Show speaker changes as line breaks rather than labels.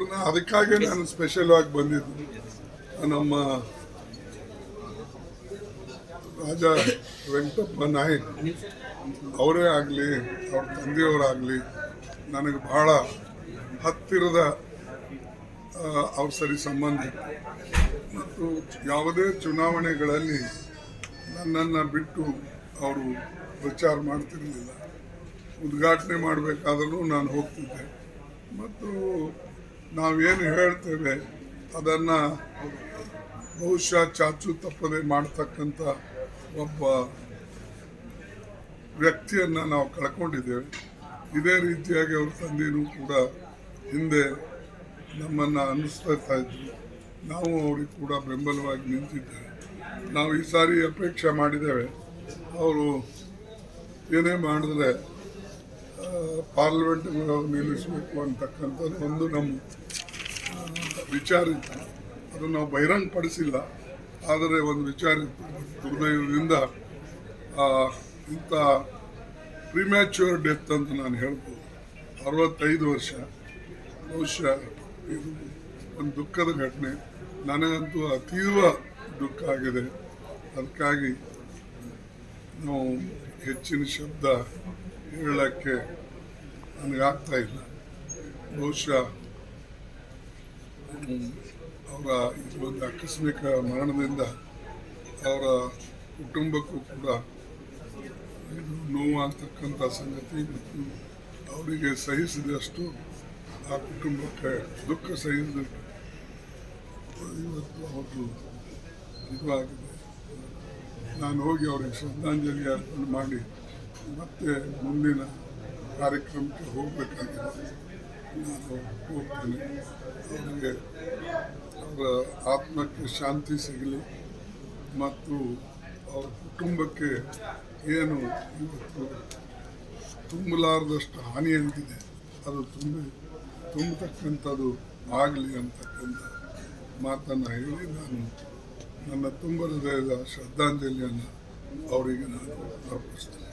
ಅವ್ರನ್ನ ಅದಕ್ಕಾಗಿ ನಾನು ಸ್ಪೆಷಲ್ ಆಗಿ ಬಂದಿದ್ದು ನಮ್ಮ ರಾಜ ವೆಂಕಟಪ್ಪ ನಾಯಕ್ ಅವರೇ ಆಗಲಿ ಅವ್ರ ತಂದೆಯವರಾಗಲಿ ನನಗೆ ಬಹಳ ಹತ್ತಿರದ ಅವ್ರ ಸರಿ ಸಂಬಂಧ. ಮತ್ತು ಯಾವುದೇ ಚುನಾವಣೆಗಳಲ್ಲಿ ನನ್ನನ್ನು ಬಿಟ್ಟು ಅವರು ಪ್ರಚಾರ ಮಾಡ್ತಿರಲಿಲ್ಲ. ಉದ್ಘಾಟನೆ ಮಾಡಬೇಕಾದರೂ ನಾನು ಹೋಗ್ತಿದ್ದೆ. ಮತ್ತು ನಾವೇನು ಹೇಳ್ತೇವೆ, ಅದನ್ನು ಬಹುಶಃ ಚಾಚು ತಪ್ಪದೆ ಮಾಡ್ತಕ್ಕಂಥ ಒಬ್ಬ ವ್ಯಕ್ತಿಯನ್ನು ನಾವು ಕಳ್ಕೊಂಡಿದ್ದೇವೆ. ಇದೇ ರೀತಿಯಾಗಿ ಅವ್ರ ತಂದೆಯೂ ಕೂಡ ಹಿಂದೆ ನಮ್ಮನ್ನು ಅನುಸರಿಸ್ತಾ ಇದ್ವಿ ನಾವು ಅವ್ರಿಗೆ ಕೂಡ ಬೆಂಬಲವಾಗಿ ನಿಂತಿದ್ದೇವೆ. ನಾವು ಈ ಸಾರಿ ಅಪೇಕ್ಷೆ ಮಾಡಿದ್ದೇವೆ. ಅವರು ಏನೇ ಮಾಡಿದ್ರೆ ಪಾರ್ಲಿಮೆಂಟ್ ನಿಲ್ಲಿಸಬೇಕು ಅಂತಕ್ಕಂಥದ್ದು ಒಂದು ನಮ್ಮ ವಿಚಾರ ಇತ್ತು. ಅದು ನಾವು ಬಹಿರಂಗಪಡಿಸಿಲ್ಲ. ಆದರೆ ಒಂದು ವಿಚಾರ ಇತ್ತು. ದುರ್ದೈವದಿಂದ ಇಂಥ ಪ್ರಿಮ್ಯಾಚ್ಯೂರ್ ಡೆತ್ ಅಂತ ನಾನು ಹೇಳ್ಬೋದು. ಅರವತ್ತೈದು ವರ್ಷ. ಬಹುಶಃ ಇದು ಒಂದು ದುಃಖದ ಘಟನೆ. ನನಗಂತೂ ಅತೀವ ದುಃಖ ಆಗಿದೆ. ಅದಕ್ಕಾಗಿ ನಾವು ಹೆಚ್ಚಿನ ಶಬ್ದ ಹೇಳಕ್ಕೆ ನನಗಾಗ್ತಾ ಇಲ್ಲ. ಬಹುಶಃ ಅವರ ಒಂದು ಆಕಸ್ಮಿಕ ಮರಣದಿಂದ ಅವರ ಕುಟುಂಬಕ್ಕೂ ಕೂಡ ಇದು ನೋವಾಗ್ತಕ್ಕಂಥ ಸಂಗತಿ ಮತ್ತು ಅವರಿಗೆ ಸಹಿಸಿದಷ್ಟು ಆ ಕುಟುಂಬಕ್ಕೆ ದುಃಖ ಸಹಿಸಿದಷ್ಟು ಇವತ್ತು ಅವರು ಇದು ಆಗಿದೆ. ನಾನು ಹೋಗಿ ಅವರಿಗೆ ಶ್ರದ್ಧಾಂಜಲಿ ಅರ್ಪಣೆ ಮಾಡಿ ಮತ್ತೆ ಮುಂದಿನ ಕಾರ್ಯಕ್ರಮಕ್ಕೆ ಹೋಗಬೇಕಾಗಿದೆ. ನಾನು ಹೋಗ್ತೇನೆ. ಅವರಿಗೆ ಅವರ ಆತ್ಮಕ್ಕೆ ಶಾಂತಿ ಸಿಗಲಿ ಮತ್ತು ಅವರ ಕುಟುಂಬಕ್ಕೆ ಏನು ಇವತ್ತು ತುಂಬಲಾರದಷ್ಟು ಹಾನಿಯಾಗಿದೆ ಅದು ತುಂಬಿ, ತುಂಬತಕ್ಕಂಥದ್ದು ಆಗಲಿ ಅಂತಕ್ಕಂಥ ಮಾತನ್ನು ಹೇಳಿ ನಾನು ನನ್ನ ತುಂಬ ಹೃದಯದ ಶ್ರದ್ಧಾಂಜಲಿಯನ್ನು ಅವರಿಗೆ ನಾನು ಅರ್ಪಿಸ್ತೇನೆ.